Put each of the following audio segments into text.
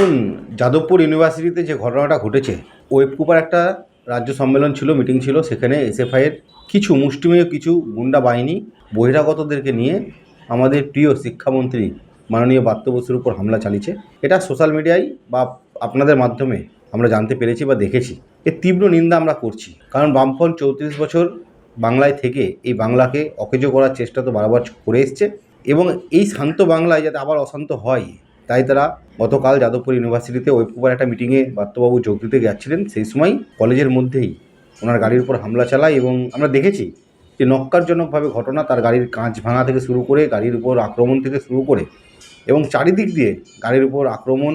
দেখুন, যাদবপুর ইউনিভার্সিটিতে যে ঘটনাটা ঘটেছে ওয়েবকুপার একটা রাজ্য সম্মেলন ছিল, মিটিং ছিল, সেখানে এসএফআইয়ের কিছু মুষ্টিমেয়, কিছু গুন্ডা বাহিনী বহিরাগতদেরকে নিয়ে আমাদের প্রিয় শিক্ষামন্ত্রী মাননীয় বাত্য বসুর উপর হামলা চালিয়েছে। এটা সোশ্যাল মিডিয়ায় বা আপনাদের মাধ্যমে আমরা জানতে পেরেছি বা দেখেছি। এর তীব্র নিন্দা আমরা করছি। কারণ বামফ্রন্ট চৌত্রিশ বছর বাংলায় থেকে এই বাংলাকে অকেজো করার চেষ্টা তো বারবার করে এসছে এবং এই শান্ত বাংলায় যাতে আবার অশান্ত হয় তাই তারা গতকাল যাদবপুর ইউনিভার্সিটিতে ওয়েবকুপার একটা মিটিংয়ে বাত্যবাবু যোগ দিতে যাচ্ছিলেন সেই সময় কলেজের মধ্যেই। ওনার গাড়ির উপর হামলা চালায় এবং আমরা দেখেছি যে নক্কারজনকভাবে ঘটনা, তার গাড়ির কাঁচ ভাঙা থেকে শুরু করে, গাড়ির উপর আক্রমণ থেকে শুরু করে এবং চারিদিক দিয়ে গাড়ির উপর আক্রমণ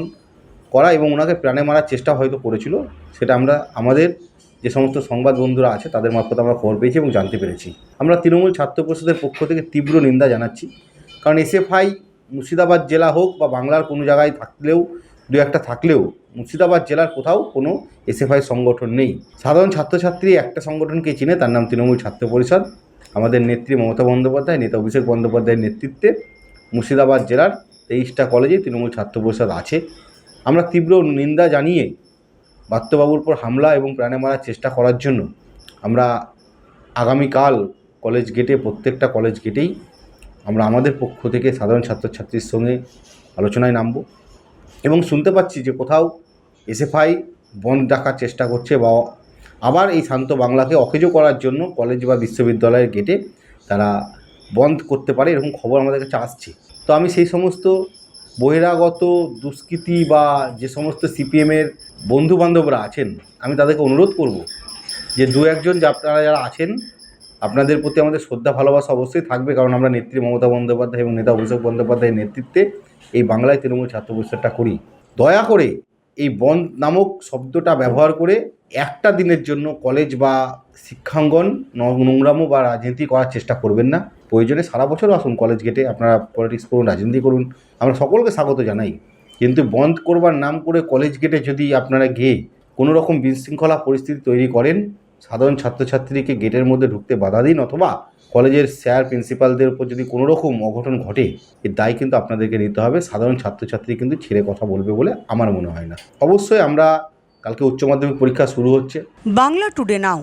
করা এবং ওনাকে প্রাণে মারার চেষ্টা হয়তো করেছিল, সেটা আমরা, আমাদের যে সমস্ত সংবাদ বন্ধুরা আছে, তাদের মারফত আমরা খবর পেয়েছি এবং জানতে পেরেছি। আমরা তৃণমূল ছাত্র পরিষদের পক্ষ থেকে তীব্র নিন্দা জানাচ্ছি। কারণ এসএফআই মুর্শিদাবাদ জেলা হোক বা বাংলার কোনো জায়গায় থাকলেও, দু একটা থাকলেও মুর্শিদাবাদ জেলার কোথাও কোনো এসএফআই সংগঠন নেই। সাধারণ ছাত্রছাত্রী একটা সংগঠনকে চিনে, তার নাম তৃণমূল ছাত্র পরিষদ। আমাদের নেত্রী মমতা বন্দ্যোপাধ্যায়, নেতা অভিষেক বন্দ্যোপাধ্যায়ের নেতৃত্বে মুর্শিদাবাদ জেলার তেইশটা কলেজে তৃণমূল ছাত্র পরিষদ আছে। আমরা তীব্র নিন্দা জানিয়ে বাত্যবাবুর উপর হামলা এবং প্রাণে মারার চেষ্টা করার জন্য আমরা আগামীকাল কলেজ গেটে, প্রত্যেকটা কলেজ গেটেই আমরা আমাদের পক্ষ থেকে সাধারণ ছাত্রছাত্রীর সঙ্গে আলোচনায় নামব এবং শুনতে পাচ্ছি যে কোথাও এসএফআই বন্ধ ডাকার চেষ্টা করছে বা আবার এই শান্ত বাংলাকে অকেজো করার জন্য কলেজ বা বিশ্ববিদ্যালয়ের গেটে তারা বন্ধ করতে পারে এরকম খবর আমাদের কাছে আসছে। তো আমি সেই সমস্ত বহিরাগত দুষ্কৃতি বা যে সমস্ত সিপিএমের বন্ধুবান্ধবরা আছেন, আমি তাদেরকে অনুরোধ করব যে দু একজন আপনারা যারা আছেন আপনাদের প্রতি আমাদের শ্রদ্ধা, ভালোবাসা অবশ্যই থাকবে, কারণ আমরা নেত্রী মমতা বন্দ্যোপাধ্যায় এবং নেতা অভিষেক বন্দ্যোপাধ্যায়ের নেতৃত্বে এই বাংলায় তৃণমূল ছাত্র পরিষদটা করি। দয়া করে এই বন্ধ নামক শব্দটা ব্যবহার করে একটা দিনের জন্য কলেজ বা শিক্ষাঙ্গন নোংরামো বা রাজনীতি করার চেষ্টা করবেন না। প্রয়োজনে সারা বছর আসুন কলেজ গেটে, আপনারা পলিটিক্স করুন রাজনীতি করুন। আমরা সকলকে স্বাগত জানাই। কিন্তু বন্ধ করবার নাম করে কলেজ গেটে যদি আপনারা গিয়ে কোনো রকম বিশৃঙ্খলা পরিস্থিতি তৈরি করেন সাধারণ ছাত্রছাত্রীকে গেটের মধ্যে ঢুকতে বাধা দিন অথবা কলেজের স্যার, প্রিন্সিপালদের উপর যদি কোনো রকম অঘটন ঘটে, এর দায় কিন্তু আপনাদেরকে নিতে হবে। সাধারণ ছাত্রছাত্রী কিন্তু ছেড়ে কথা বলবে বলে আমার মনে হয় না। অবশ্যই আমরা কালকে উচ্চ মাধ্যমিক পরীক্ষা শুরু হচ্ছে। Bangla today now.